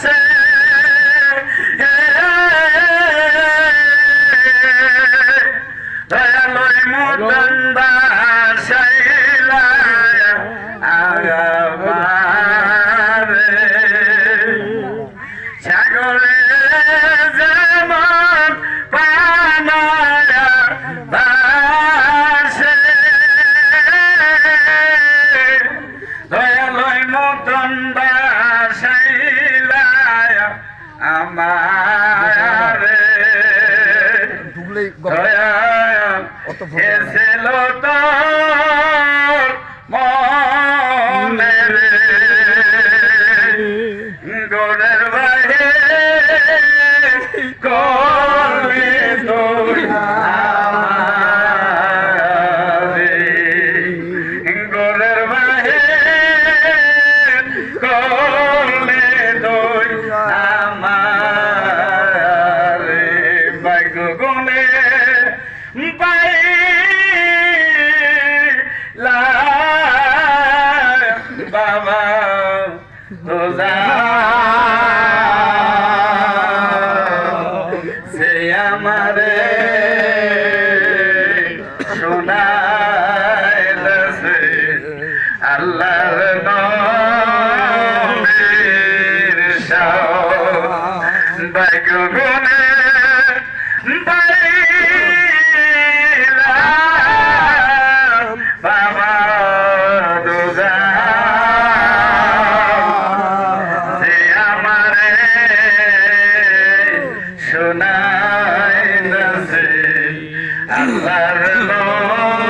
গেছে দয়ালয় মোদন আমার ডুবলেই অত বাবা তোজা সে আমারে শোনাইলছে আল্লাহর নবীর সবাই গুণে বাড়ি শোনায় না আল্লাহর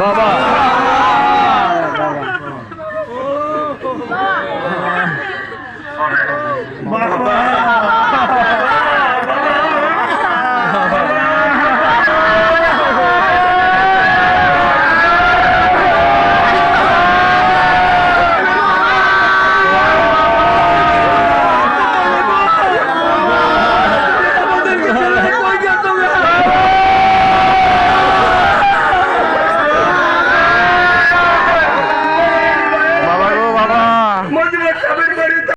বাবা।